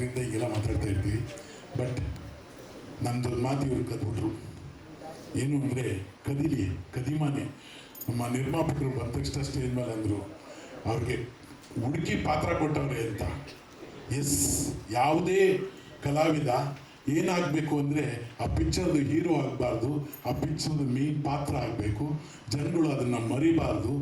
ಅದರಿಂದ ಈಗೆಲ್ಲ ಮಾತಾಡ್ತಾ ಇರ್ತೀವಿ ಬಟ್ ನಮ್ಮದು ಮಾತು ಇವರು ಕದ್ಬಿಟ್ರು. ಏನು ಅಂದರೆ, ಕದಿಲಿ, ಕದಿಮಾನೆ. ನಮ್ಮ ನಿರ್ಮಾಪಕರು ಬಂದ ತಕ್ಷಣ ಸ್ಟೇಜ್ ಮೇಲೆ ಅಂದರು, ಅವ್ರಿಗೆ ಹುಡುಕಿ ಪಾತ್ರ ಕೊಟ್ಟವ್ರೆ ಅಂತ. ಎಸ್ ಯಾವುದೇ ಕಲಾವಿದ ಏನಾಗಬೇಕು ಅಂದರೆ ಆ ಪಿಕ್ಚರ್ದು ಹೀರೋ ಆಗಬಾರ್ದು, ಆ ಪಿಕ್ಚರ್ದು ಮೇನ್ ಪಾತ್ರ ಆಗಬೇಕು, ಜನಗಳು ಅದನ್ನು ಮರಿಬಾರ್ದು,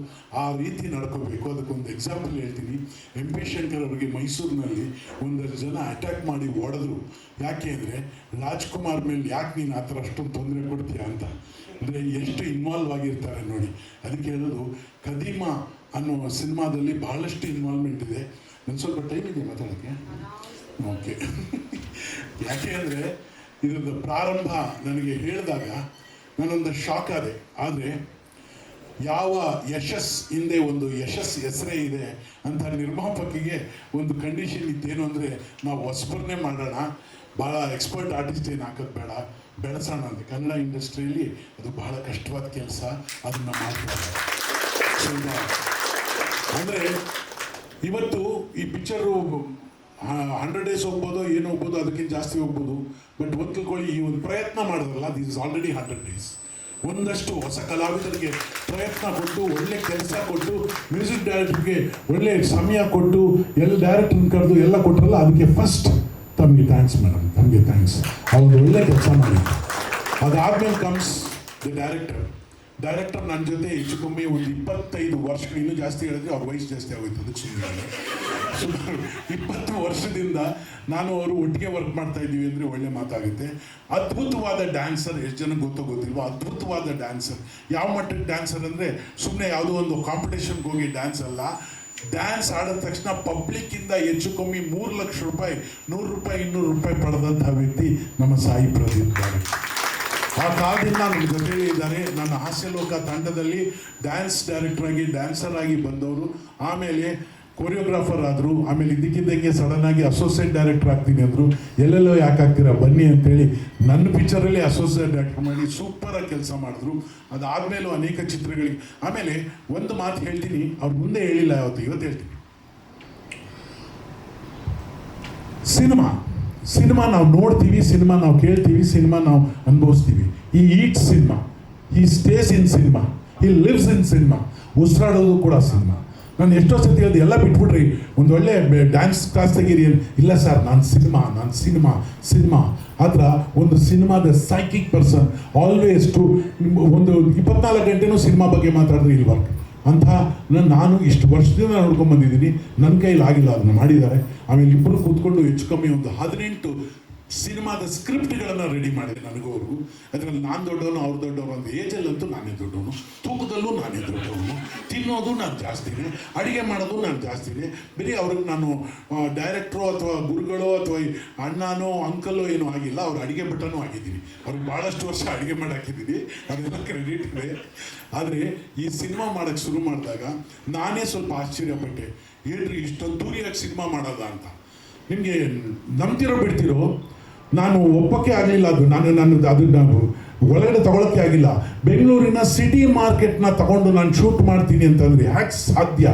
ಆ ರೀತಿ ನಡ್ಕೋಬೇಕು. ಅದಕ್ಕೊಂದು ಎಕ್ಸಾಂಪಲ್ ಹೇಳ್ತೀನಿ. ಎಂ ಪಿ ಶಂಕರ್ ಅವರಿಗೆ ಮೈಸೂರಿನಲ್ಲಿ ಒಂದಷ್ಟು ಜನ ಅಟ್ಯಾಕ್ ಮಾಡಿ ಹೊಡೆದ್ರು. ಯಾಕೆ ಅಂದರೆ, ರಾಜ್ಕುಮಾರ್ ಮೇಲೆ ಯಾಕೆ ನೀನು ಆ ಥರ ಅಷ್ಟೊಂದು ತೊಂದರೆ ಕೊಡ್ತೀಯ ಅಂತ. ಅಂದರೆ ಎಷ್ಟು ಇನ್ವಾಲ್ವ್ ಆಗಿರ್ತಾರೆ ನೋಡಿ. ಅದಕ್ಕೆ ಹೇಳೋದು, ಕದೀಮ ಅನ್ನೋ ಸಿನಿಮಾದಲ್ಲಿ ಬಹಳಷ್ಟು ಇನ್ವಾಲ್ವ್ಮೆಂಟ್ ಇದೆ. ನನ್ನ ಸ್ವಲ್ಪ ಟೈಮ್ ಇದೆ ಮಾತಾಡೋಕ್ಕೆ ಓಕೆ ಯಾಕೆ ಅಂದರೆ ಇದರದ ಪ್ರಾರಂಭ ನನಗೆ ಹೇಳಿದಾಗ ನಾನೊಂದು ಶಾಕ್ ಆದೆ. ಆದರೆ, ಯಾವ ಯಶಸ್ ಹಿಂದೆ ಒಂದು ಯಶಸ್ ಹೆಸರೇ ಇದೆ ಅಂತ ನಿರ್ಮಾಪಕಿಗೆ ಒಂದು ಕಂಡೀಷನ್ ಇತ್ತೇನು ಅಂದರೆ, ನಾವು ಹೊಸಬರನ್ನೇ ಮಾಡೋಣ. ಭಾಳ ಎಕ್ಸ್ಪರ್ಟ್ ಆರ್ಟಿಸ್ಟ್ ಏನು ಹಾಕೋದು ಬೇಡ. ಬೆಳೆಸೋಣ ಅಂತ. ಕನ್ನಡ ಇಂಡಸ್ಟ್ರಿಯಲ್ಲಿ ಅದು ಬಹಳ ಕಷ್ಟವಾದ ಕೆಲಸ. ಅದನ್ನು ಮಾಡ್ತಾರೆ ಅಂದರೆ, ಇವತ್ತು ಈ ಪಿಕ್ಚರು ಹಂಡ್ರೆಡ್ ಡೇಸ್ ಹೋಗ್ಬೋದು, ಏನು ಹೋಗ್ಬೋದು, ಅದಕ್ಕಿಂತ ಜಾಸ್ತಿ ಹೋಗ್ಬೋದು. ಬಟ್ ಒಂದು ತಿಳ್ಕೊಳ್ಳಿ ಈ ಒಂದು ಪ್ರಯತ್ನ ಮಾಡಿದ್ರಲ್ಲ this is already hundred days ಒಂದಷ್ಟು ಹೊಸ ಕಲಾವಿದರಿಗೆ ಪ್ರಯತ್ನ ಕೊಟ್ಟು, ಒಳ್ಳೆ ಕೆಲಸ ಕೊಟ್ಟು ಮ್ಯೂಸಿಕ್ ಡೈರೆಕ್ಟರ್ಗೆ ಒಳ್ಳೆ ಸಮಯ ಕೊಟ್ಟು, ಎಲ್ಲ ಡೈರೆಕ್ಟರ್ ಕರೆದು ಎಲ್ಲ ಕೊಟ್ಟರಲ್ಲ ಅದಕ್ಕೆ ಫಸ್ಟ್ ತಮಗೆ ಥ್ಯಾಂಕ್ಸ್ ಮೇಡಮ್ ತಮಗೆ ಥ್ಯಾಂಕ್ಸ್ ಅವ್ರು ಒಳ್ಳೆ ಕೆಲಸ ಮಾಡಿ ಅದಾದ್ಮೇಲೆ ಕಮ್ಸ್ ದಿ ಡೈರೆಕ್ಟರ್ ಡೈರೆಕ್ಟರ್ ನನ್ನ ಜೊತೆ ಹೆಚ್ಚು ಕಮ್ಮಿ ಒಂದು ಇಪ್ಪತ್ತೈದು ವರ್ಷ ಇನ್ನೂ ಜಾಸ್ತಿ ಹೇಳಿದ್ರೆ ಅವ್ರ ವಯಸ್ಸು ಜಾಸ್ತಿ ಆಗೋಯ್ತು ಅದಕ್ಕೆ ಸುಮ್ಮನೆ ಸುಮಾರು ಇಪ್ಪತ್ತು ವರ್ಷದಿಂದ ನಾನು ಅವರು ಒಟ್ಟಿಗೆ ವರ್ಕ್ ಮಾಡ್ತಾ ಇದ್ದೀವಿ ಅಂದರೆ ಒಳ್ಳೆ ಮಾತಾಗುತ್ತೆ. ಅದ್ಭುತವಾದ ಡ್ಯಾನ್ಸರ್ ಎಷ್ಟು ಜನಕ್ಕೆ ಗೊತ್ತೋ ಗೊತ್ತಿಲ್ವೋ? ಅದ್ಭುತವಾದ ಡ್ಯಾನ್ಸರ್ ಯಾವ ಮಟ್ಟಕ್ಕೆ ಡ್ಯಾನ್ಸರ್ ಅಂದರೆ ಸುಮ್ಮನೆ ಯಾವುದೋ ಒಂದು ಕಾಂಪಿಟೇಷನ್ಗೆ ಹೋಗಿ ಡ್ಯಾನ್ಸ್ ಅಲ್ಲ. ಡ್ಯಾನ್ಸ್ ಆಡಿದ ತಕ್ಷಣ ಪಬ್ಲಿಕ್ಕಿಂದ ಹೆಚ್ಚು ಕಮ್ಮಿ ಮೂರು ಲಕ್ಷ ರೂಪಾಯಿ, ನೂರು ರೂಪಾಯಿ, ಇನ್ನೂರು ರೂಪಾಯಿ ಪಡೆದಂತಹ ವ್ಯಕ್ತಿ ನಮ್ಮ ಸಾಯಿ ಪ್ರದೀಪ್ ಆ ಕಾಲದಿಂದ ನನ್ನ ಜೊತೆಲೇ ಇದ್ದಾರೆ. ನನ್ನ ಹಾಸ್ಯಲೋಕ ತಂಡದಲ್ಲಿ ಡ್ಯಾನ್ಸ್ ಡೈರೆಕ್ಟರ್ ಆಗಿ ಡ್ಯಾನ್ಸರ್ ಆಗಿ ಬಂದವರು. ಆಮೇಲೆ ಕೊರಿಯೋಗ್ರಾಫರ್ ಆದರು. ಆಮೇಲೆ ಇದಕ್ಕಿದ್ದಂಗೆ ಸಡನ್ ಆಗಿ ಅಸೋಸಿಯೇಟ್ ಡೈರೆಕ್ಟರ್ ಆಗ್ತೀನಿ ಅಂದರು. ಎಲ್ಲೆಲ್ಲೋ ಯಾಕೆ ಆಗ್ತೀರಾ? ಬನ್ನಿ ಅಂತೇಳಿ ನನ್ನ ಪಿಕ್ಚರಲ್ಲಿ ಅಸೋಸಿಯೇಟ್ ಡೈರೆಕ್ಟರ್ ಮಾಡಿ ಸೂಪರಾಗಿ ಕೆಲಸ ಮಾಡಿದ್ರು. ಅದಾದಮೇಲೂ ಅನೇಕ ಚಿತ್ರಗಳಿಗೆ. ಆಮೇಲೆ ಒಂದು ಮಾತು ಹೇಳ್ತೀನಿ. ಅವ್ರ ಮುಂದೆ ಹೇಳಿಲ್ಲ ಯಾವತ್ತು, ಇವತ್ತು ಹೇಳ್ತೀನಿ. ಸಿನಿಮಾ. ಸಿನಿಮಾ ನಾವು ನೋಡ್ತೀವಿ, ಸಿನಿಮಾ ನಾವು ಕೇಳ್ತೀವಿ, ಸಿನಿಮಾ ನಾವು ಅನುಭವಿಸ್ತೀವಿ. He eat cinema he stays in cinema he lives in cinema ಉಸಿರಾಡೋದು ಕೂಡ ಸಿನಿಮಾ ನಾನು ಎಷ್ಟೋ ಸತಿ ಹೇಳಿದೆ, ಎಲ್ಲ ಬಿಟ್ಬಿಡ್ರಿ. ಒಂದು ಒಳ್ಳೆ ಡ್ಯಾನ್ಸ್ ಕ್ಲಾಸ್ ತೆಗೀರಿ. ಇಲ್ಲ ಸರ್, ನಾನು ಸಿನಿಮಾ ನಾನು ಸಿನಿಮಾ ಸಿನಿಮಾ ಆದ್ರೆ ಒಂದು ಸಿನಿಮಾದ ಸೈಕಿಕ್ ಪರ್ಸನ್ ಆಲ್ವೇಸ್ ಟು ಒಂದು ಇಪ್ಪತ್ನಾಲ್ಕು ಗಂಟೆನೂ ಸಿನಿಮಾ ಬಗ್ಗೆ ಮಾತಾಡಿದ್ರೆ ಇಲ್ವಾ ಅಂತ ನಾನು ಇಷ್ಟು ವರ್ಷದಿಂದ ನೋಡ್ಕೊಂಡ್ ಬಂದಿದ್ದೀನಿ. ನನ್ನ ಕೈಲಿ ಆಗಿಲ್ಲ ಅದನ್ನ ಮಾಡಿದ್ದಾರೆ. ಆಮೇಲೆ ಇಬ್ಬರು ಕೂತ್ಕೊಂಡು ಹೆಚ್ಚು ಕಮ್ಮಿ ಒಂದು ಹದಿನೆಂಟು ಸಿನಿಮಾದ ಸ್ಕ್ರಿಪ್ಟ್ಗಳನ್ನು ರೆಡಿ ಮಾಡಿದೆ ನನಗೂ ಅವ್ರಿಗೂ ಅದರಲ್ಲಿ ನಾನು ದೊಡ್ಡವನು, ಅವ್ರು ದೊಡ್ಡವರು ಒಂದು ಏಜಲ್ಲಂತೂ ನಾನೇ ದೊಡ್ಡವನು. ತೂಕದಲ್ಲೂ ನಾನೇ ದೊಡ್ಡವನು. ತಿನ್ನೋದು ನಾನು ಜಾಸ್ತಿನೇ ಅಡುಗೆ ಮಾಡೋದು ನಾನು ಜಾಸ್ತಿನೇ ಬರೀ ಅವ್ರಿಗೆ ನಾನು ಡೈರೆಕ್ಟ್ರು ಅಥವಾ ಗುರುಗಳು ಅಥವಾ ಅಣ್ಣನೋ ಅಂಕಲೋ ಏನೂ ಆಗಿಲ್ಲ. ಅವ್ರು ಅಡುಗೆ ಭಟ್ಟನೂ ಆಗಿದ್ದೀನಿ. ಅವ್ರಿಗೆ ಭಾಳಷ್ಟು ವರ್ಷ ಅಡುಗೆ ಮಾಡಿ ಹಾಕಿದ್ದೀನಿ ಅದೆಲ್ಲ ಕ್ರೆಡಿಟ್ ಇದೆ. ಆದರೆ ಈ ಸಿನಿಮಾ ಮಾಡೋಕ್ಕೆ ಶುರು ಮಾಡಿದಾಗ ನಾನೇ ಸ್ವಲ್ಪ ಆಶ್ಚರ್ಯಪಟ್ಟೆ. ಹೇಳ್ರಿ ಇಷ್ಟೊಂದು ದೂರಿಯಾಗಿ ಸಿನಿಮಾ ಮಾಡೋದ ಅಂತ. ನಿಮಗೆ ನಂಬ್ತಿರೋ ಬಿಡ್ತಿರೋ ನಾನು ಒಪ್ಪಕ್ಕೆ ಆಗಲಿಲ್ಲ ಅದು. ನಾನು ನಾನು ಅದು ನಾನು ಒಳಗಡೆ ತಗೊಳಕ್ಕೆ ಆಗಿಲ್ಲ. ಬೆಂಗಳೂರಿನ ಸಿಟಿ ಮಾರ್ಕೆಟ್ನ ತಗೊಂಡು ನಾನು ಶೂಟ್ ಮಾಡ್ತೀನಿ ಅಂತಂದ್ರೆ ಹ್ಯಾಕ್ ಸಾಧ್ಯ?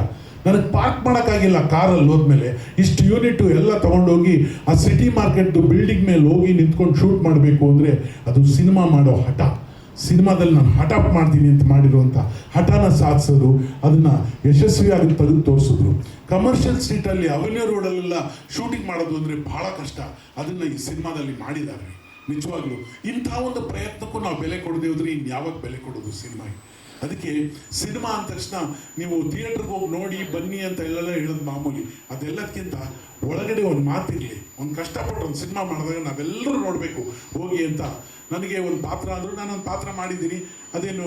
ನನಗೆ ಪಾರ್ಕ್ ಮಾಡೋಕ್ಕಾಗಿಲ್ಲ ಕಾರಲ್ಲಿ ಹೋದ್ಮೇಲೆ. ಇಷ್ಟು ಯೂನಿಟು ಎಲ್ಲ ತಗೊಂಡೋಗಿ ಆ ಸಿಟಿ ಮಾರ್ಕೆಟ್ದು ಬಿಲ್ಡಿಂಗ್ ಮೇಲೆ ಹೋಗಿ ನಿಂತ್ಕೊಂಡು ಶೂಟ್ ಮಾಡಬೇಕು ಅಂದರೆ ಅದು ಸಿನಿಮಾ ಮಾಡೋ ಹಠ. ಸಿನಿಮಾದಲ್ಲಿ ನಾನು ಹಠ ಮಾಡ್ತೀನಿ ಅಂತ ಮಾಡಿರುವಂಥ ಹಠನ ಸಾಧಿಸೋದು, ಅದನ್ನು ಯಶಸ್ವಿಯಾಗಿ ತೆಗೆದು ತೋರಿಸಿದ್ರು. ಕಮರ್ಷಿಯಲ್ ಸ್ಟ್ರೀಟಲ್ಲಿ ಅವೆನ್ಯೂ ರೋಡಲ್ಲೆಲ್ಲ ಶೂಟಿಂಗ್ ಮಾಡೋದು ಅಂದರೆ ಭಾಳ ಕಷ್ಟ. ಅದನ್ನು ಈ ಸಿನಿಮಾದಲ್ಲಿ ಮಾಡಿದ್ದಾರೆ. ನಿಜವಾಗ್ಲೂ, ಇಂಥ ಒಂದು ಪ್ರಯತ್ನಕ್ಕೂ ನಾವು ಬೆಲೆ ಕೊಡದೆ ಹೋದ್ರೆ ಇನ್ನು ಯಾವಾಗ ಬೆಲೆ ಕೊಡೋದು ಸಿನಿಮಾಗೆ ಅದಕ್ಕೆ ಸಿನಿಮಾ ಅಂದ ತಕ್ಷಣ ನೀವು ಥಿಯೇಟ್ರಿಗೆ ಹೋಗಿ ನೋಡಿ, ಬನ್ನಿ ಅಂತ ಎಲ್ಲೆಲ್ಲ ಹೇಳೋದು ಮಾಮೂಲಿ. ಅದೆಲ್ಲದಕ್ಕಿಂತ ಒಳಗಡೆ ಒಂದು ಮಾತಿರಲಿ. ಒಂದು ಕಷ್ಟಪಟ್ಟು ಒಂದು ಸಿನಿಮಾ ಮಾಡಿದಾಗ ನಾವೆಲ್ಲರೂ ನೋಡಬೇಕು. ಹೋಗಿ ಅಂತ. ನನಗೆ ಒಂದು ಪಾತ್ರ ಅಂದರೂ, ನಾನೊಂದು ಪಾತ್ರ ಮಾಡಿದ್ದೀನಿ. ಅದೇನು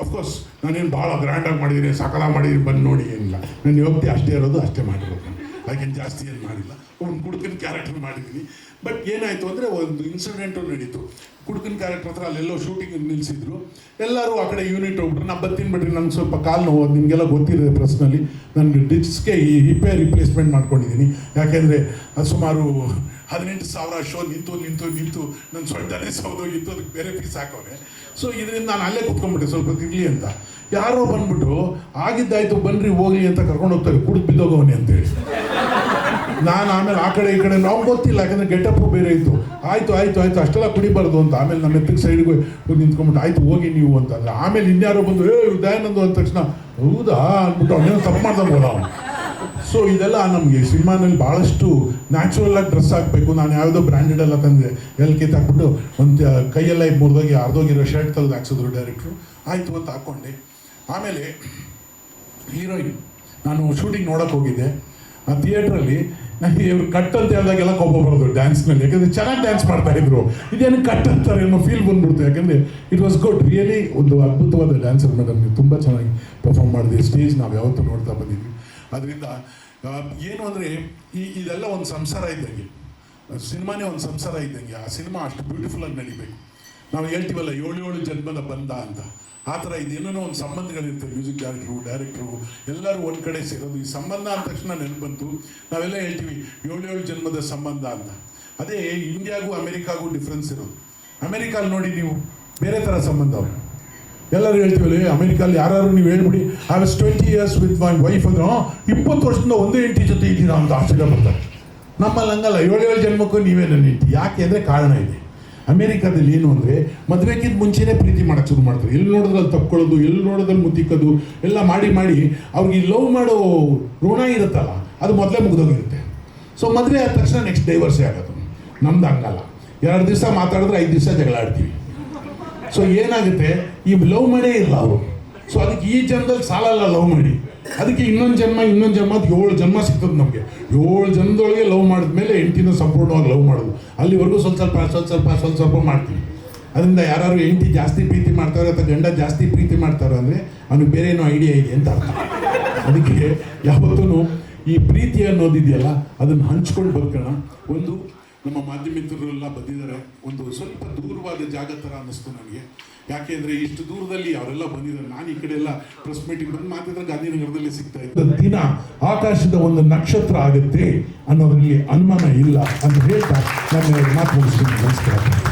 ಅಫ್ಕೋರ್ಸ್ ನಾನೇನು ಭಾಳ ಗ್ರ್ಯಾಂಡಾಗಿ ಮಾಡಿದ್ದೀನಿ, ಸಕಲ ಮಾಡಿದ್ದೀನಿ ಬಂದು ನೋಡಿ ಏನಿಲ್ಲ. ನನ್ನ ಯೋಗ್ಯತೆ ಅಷ್ಟೇ ಇರೋದು, ಅಷ್ಟೇ ಮಾಡಿರೋದು ಹಾಗೇನು ಜಾಸ್ತಿ ಏನು ಮಾಡಿಲ್ಲ. ಒಂದು ಕುಡುಕನ ಕ್ಯಾರೆಕ್ಟರ್ ಮಾಡಿದ್ದೀನಿ ಬಟ್ ಏನಾಯಿತು ಅಂದರೆ ಒಂದು ಇನ್ಸಿಡೆಂಟು ನಡೀತು. ಕುಡುಕನ ಕ್ಯಾರೆಕ್ಟರ್ ಹತ್ರ ಅಲ್ಲೆಲ್ಲೋ ಶೂಟಿಂಗ್ ನಿಲ್ಲಿಸಿದ್ರು ಎಲ್ಲರೂ ಆ ಕಡೆ ಯೂನಿಟ್ ಹೋಗ್ಬಿಟ್ರು. ನಾ ಬರ್ತೀನಿ ಬಿಡ್ರಿ, ನಂಗೆ ಸ್ವಲ್ಪ ಕಾಲು ನೋವು ನಿಮಗೆಲ್ಲ ಗೊತ್ತಿದೆ ಪ್ರೆಸ್ನಲ್ಲಿ ನನ್ನ ಡಿಸ್ಕ್ಗೆ ಈ ಹಿಪ್ಪೆ ರಿಪ್ಲೇಸ್ಮೆಂಟ್ ಮಾಡ್ಕೊಂಡಿದ್ದೀನಿ ಯಾಕೆಂದರೆ ಸುಮಾರು ಹದಿನೆಂಟು ಸಾವಿರ ಶೋ ನಿಂತು ನಿಂತು ನಿಂತು ನನ್ನ ಸೊಂಟನೇ ಸೌದೋಗಿತ್ತು, ಅದಕ್ಕೆ ಬೇರೆ ಫೀಸ್ ಹಾಕೋರೆ ಸೊ ಇದರಿಂದ ನಾನು ಅಲ್ಲೇ ಕುತ್ಕೊಂಡ್ಬಿಟ್ಟೆ, ಸ್ವಲ್ಪ ತಿರ್ಲಿ ಅಂತ. ಯಾರೋ ಬಂದ್ಬಿಟ್ಟು ಆಗಿದ್ದಾಯ್ತು, ಬನ್ರಿ, ಹೋಗ್ಲಿ ಅಂತ ಕರ್ಕೊಂಡು ಹೋಗ್ತಾರೆ. ಕುಡಿದು ಬಿದ್ದೋಗವನೆ ಅಂತೇಳಿ. ನಾನು ಆಮೇಲೆ ಆ ಕಡೆ ಈ ಕಡೆ ನಾವು ಗೊತ್ತಿಲ್ಲ, ಯಾಕಂದ್ರೆ ಗೆಟಪ್ ಬೇರೆ ಇತ್ತು. ಆಯ್ತು ಆಯ್ತು ಆಯ್ತು, ಅಷ್ಟೆಲ್ಲ ಕುಡಿಬಾರ್ದು ಅಂತ. ಆಮೇಲೆ ನಮ್ಮ ಎತ್ತಿಗೆ ಸೈಡ್ಗೆ ನಿಂತ್ಕೊಂಡ್ಬಿಟ್ಟು, ಆಯ್ತು, ಹೋಗಿ ನೀವು ಅಂತಂದ್ರೆ, ಆಮೇಲೆ ಇನ್ಯಾರೋ ಬಂದು ಏ ದಯಾನಂದು ಅಂದ ತಕ್ಷಣ, ಹೌದಾ? ಅಂದ್ಬಿಟ್ಟು, ಅವನೇನೋ ತಪ್ಪು ಮಾಡ್ದಂಗೆ ಅವನು. ಸೊ ಇದೆಲ್ಲ ನಮಗೆ ಸಿನಿಮಾನಲ್ಲಿ ಭಾಳಷ್ಟು ನ್ಯಾಚುರಲ್ ಆಗಿ ಡ್ರೆಸ್ ಹಾಕಬೇಕು. ನಾನು ಯಾವುದೋ ಬ್ರ್ಯಾಂಡೆಡ್ ಎಲ್ಲ ತಂದೆ ಎಲ್ಲಿ ತಾಕ್ಬಿಟ್ಟು ಒಂದು ಕೈಯೆಲ್ಲ ಮುರಿದೋಗಿ, ಅರ್ಧೋಗಿರೋ ಶರ್ಟ್ ತೆಗೆದು ಹಾಕ್ಸಿದ್ರು ಡೈರೆಕ್ಟ್ರು ಆಯಿತು ಅಂತ ಹಾಕ್ಕೊಂಡೆ ಆಮೇಲೆ, ಹೀರೋಯಿನ್, ನಾನು ಶೂಟಿಂಗ್ ನೋಡೋಕೆ ಹೋಗಿದ್ದೆ. ಆ ಥಿಯೇಟ್ರಲ್ಲಿ ನನಗೆ ಇವ್ರು ಕಟ್ ಅಂತ ಹೇಳಿದಾಗೆಲ್ಲ ಕೋಪ ಬರೋದು ಡ್ಯಾನ್ಸ್ನಲ್ಲಿ ಯಾಕಂದರೆ ಚೆನ್ನಾಗಿ ಡ್ಯಾನ್ಸ್ ಮಾಡ್ತಾ ಇದ್ರು. ಇದೇನು ಕಟ್ ಅಂತಾರೆ ಅನ್ನೋ ಫೀಲ್ ಬಂದ್ಬಿಡ್ತು. ಯಾಕಂದ್ರೆ ಇಟ್ ವಾಸ್ ಗುಡ್ ರಿಯಲಿ ಒಂದು ಅದ್ಭುತವಾದ ಡ್ಯಾನ್ಸರ್ ಮೇಡಮ್ ನೀವು ತುಂಬ ಚೆನ್ನಾಗಿ ಪರ್ಫಾರ್ಮ್ ಮಾಡಿದೆ ಸ್ಟೇಜ್ ನಾವು ಯಾವತ್ತೂ ನೋಡ್ತಾ ಬಂದಿದ್ವಿ. ಅದರಿಂದ ಏನು ಅಂದರೆ ಈ, ಇದೆಲ್ಲ ಒಂದು ಸಂಸಾರ ಇದ್ದಂಗೆ. ಸಿನಿಮಾನೇ ಒಂದು ಸಂಸಾರ ಇದ್ದಂಗೆ. ಆ ಸಿನಿಮಾ ಅಷ್ಟು ಬ್ಯೂಟಿಫುಲ್ಲಾಗಿ ನಡಿಬೇಕು. ನಾವು ಹೇಳ್ತೀವಲ್ಲ, ಏಳು ಏಳು ಜನ್ಮದ ಬಂದ ಅಂತ. ಆ ಥರ ಇದೇನೋ ಒಂದು ಸಂಬಂಧಗಳಿರ್ತವೆ ಮ್ಯೂಸಿಕ್ ಡೈರೆಕ್ಟ್ರು ಡೈರೆಕ್ಟ್ರು ಎಲ್ಲರೂ ಒಂದು ಕಡೆ ಸೇರೋದು. ಈ ಸಂಬಂಧ ಅಂದ ತಕ್ಷಣ ನೆನಪು ಬಂತು. ನಾವೆಲ್ಲ ಹೇಳ್ತೀವಿ ಏಳು ಏಳು ಜನ್ಮದ ಸಂಬಂಧ ಅಂತ. ಅದೇ ಇಂಡಿಯಾಗೂ ಅಮೆರಿಕಾಗೂ ಡಿಫ್ರೆನ್ಸ್ ಇರೋದು. ಅಮೆರಿಕಾಲಿ ನೋಡಿ ನೀವು ಬೇರೆ ಥರ ಸಂಬಂಧ ಅವರು. ಎಲ್ಲರೂ ಹೇಳ್ತೀವಲ್ಲ ಅಮೆರಿಕಾಲಿ ಯಾರು ನೀವು ಹೇಳ್ಬಿಡಿ I was twenty years with my wife ಅಂದ್ರೆ "ಆ, ಇಪ್ಪತ್ತು ವರ್ಷದಿಂದ ಒಂದೇ ಹೆಂಡತಿ ಜೊತೆ ಇದ್ದೀರಾ? ಅಂತ ಆಶ್ಚರ್ಯ ಬರ್ತಾರೆ ನಮ್ಮಲ್ಲಿ ಹಂಗಲ್ಲ ಏಳು ಏಳು ಜನ್ಮಕ್ಕೂ ನೀವೇ ನನ್ನ ಹೆಂಡತಿ. ಯಾಕೆ ಅಂದರೆ ಕಾರಣ ಇದೆ. ಅಮೆರಿಕದಲ್ಲಿ ಏನು ಅಂದರೆ ಮದುವೆಗಿಂತ ಮುಂಚೆನೇ ಪ್ರೀತಿ ಮಾಡಕ್ಕೆ ಶುರು ಮಾಡ್ತಾರೆ. ಎಲ್ಲಿ ನೋಡೋದ್ರಲ್ಲಿ ತಪ್ಕೊಳ್ಳೋದು, ಎಲ್ಲಿ ನೋಡೋದ್ರಲ್ಲಿ ಮುತ್ತಿಕ್ಕೋದು, ಎಲ್ಲ ಮಾಡಿ ಮಾಡಿ ಅವ್ರಿಗೆ ಲವ್ ಮಾಡೋ ಋಣ ಇರುತ್ತಲ್ಲ, ಅದು ಮೊದಲೇ ಮುಗಿದೋಗಿರುತ್ತೆ. ಸೊ ಮದುವೆ ಆದ ತಕ್ಷಣ ನೆಕ್ಸ್ಟ್ ಡೈವರ್ಸೇ ಆಗೋದು. ನಮ್ದು ಹಂಗಲ್ಲ. ಎರಡು ದಿವಸ ಮಾತಾಡಿದ್ರೆ ಐದು ದಿವಸ ಜಗಳ ಆಡ್ತೀವಿ. ಸೊ ಏನಾಗುತ್ತೆ? ಈ ಲವ್ ಮಾಡೇ ಇಲ್ಲ ಅವರು. ಸೊ ಅದಕ್ಕೆ ಈ ಜನದಲ್ಲಿ ಸಾಲಲ್ಲ ಲವ್ ಮಾಡಿ. ಅದಕ್ಕೆ ಇನ್ನೊಂದು ಜನ್ಮ ಇನ್ನೊಂದು ಜನ್ಮ ಅದು ಏಳು ಜನ್ಮ ಸಿಗ್ತದೆ ನಮಗೆ. ಏಳು ಜನದೊಳಗೆ ಲವ್ ಮಾಡಿದ ಮೇಲೆ ಎಂಟಿನ ಸಂಪೂರ್ಣವಾಗಿ ಲವ್ ಮಾಡೋದು. ಅಲ್ಲಿವರೆಗೂ ಸ್ವಲ್ಪ ಸ್ವಲ್ಪ ಸ್ವಲ್ಪ ಸ್ವಲ್ಪ ಸ್ವಲ್ಪ ಸ್ವಲ್ಪ ಮಾಡ್ತೀವಿ. ಅದರಿಂದ ಯಾರು ಎಂಟಿ ಜಾಸ್ತಿ ಪ್ರೀತಿ ಮಾಡ್ತಾರೆ ಅಥವಾ ಗಂಡ ಜಾಸ್ತಿ ಪ್ರೀತಿ ಮಾಡ್ತಾರೆ ಅಂದರೆ ಅವ್ನಿಗೆ ಬೇರೆ ಏನೋ ಐಡಿಯಾ ಇದೆ ಅಂತ ಅರ್ಥ. ಅದಕ್ಕೆ ಯಾವತ್ತೂ ಈ ಪ್ರೀತಿ ಅನ್ನೋದಿದೆಯಲ್ಲ, ಅದನ್ನು ಹಂಚ್ಕೊಂಡು ಬದುಕೋಣ. ಒಂದು ನಮ್ಮ ಮಾಧ್ಯಮಿತರೆಲ್ಲ ಬಂದಿದ್ದಾರೆ. ಒಂದು ಸ್ವಲ್ಪ ದೂರವಾದ ಜಾಗ ಥರ ಅನ್ನಿಸ್ತು ನನಗೆ. ಯಾಕೆ ಅಂದರೆ ಇಷ್ಟು ದೂರದಲ್ಲಿ ಅವರೆಲ್ಲ ಬಂದಿದ್ದಾರೆ. ನಾನು ಈ ಕಡೆ ಎಲ್ಲ ಪ್ರೆಸ್ ಮೀಟಿಂಗ್ ಬಂದು ಮಾತಾಡಿದ್ರೆ ಗಾಂಧಿನಗರದಲ್ಲಿ ಸಿಗ್ತಾ ಇದ್ದ. ದಿನ ಆಕಾಶದ ಒಂದು ನಕ್ಷತ್ರ ಆಗುತ್ತೆ ಅನ್ನೋದ್ರಲ್ಲಿ ಅನುಮಾನ ಇಲ್ಲ ಅಂತ ಹೇಳ್ತಾ ನಾನು ಮಾತು ಮುಗಿಸ್ತೀನಿ ನಮಸ್ಕಾರ.